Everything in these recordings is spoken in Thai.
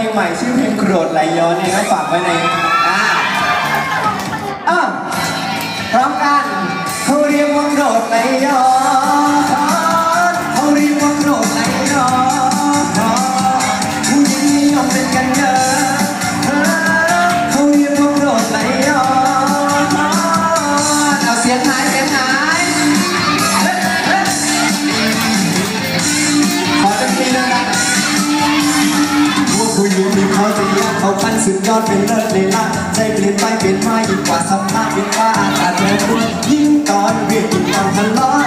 พลงใหม่ชื่อเพลงโกรธไหลย้อนเนี่ยก็ฝากไว้ในอ่าอะพร้อมกันเขาเรียกว่าโกรธไหลย้อน สุดยอดเป็นเลิศเลยล่ะใจเปลี่ยนไปเป็นมายิ่กว่าสัมภาษณ์เป็นว่าอาจเธอควรยิ่งตอนเวียนยิ่งต้องทะเลาะ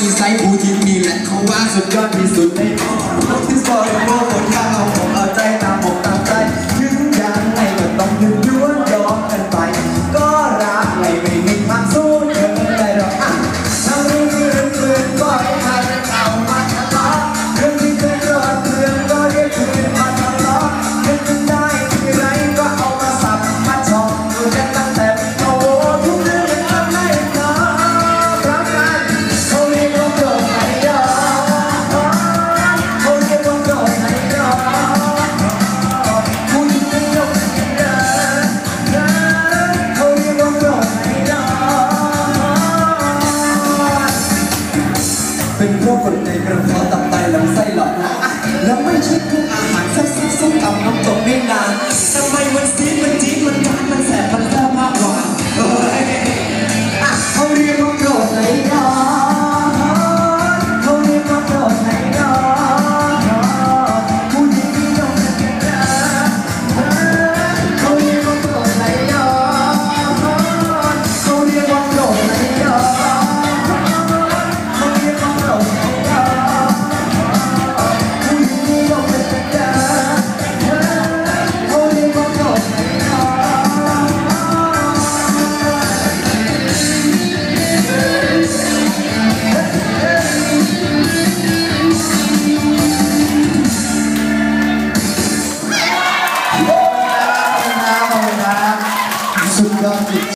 ที่ไซส์ภูที่มีแหละเขาว่าสุดยอดที่สุดในโลก thích thức ăn mặn sắc sắc sắc cầm nóng cộng nên là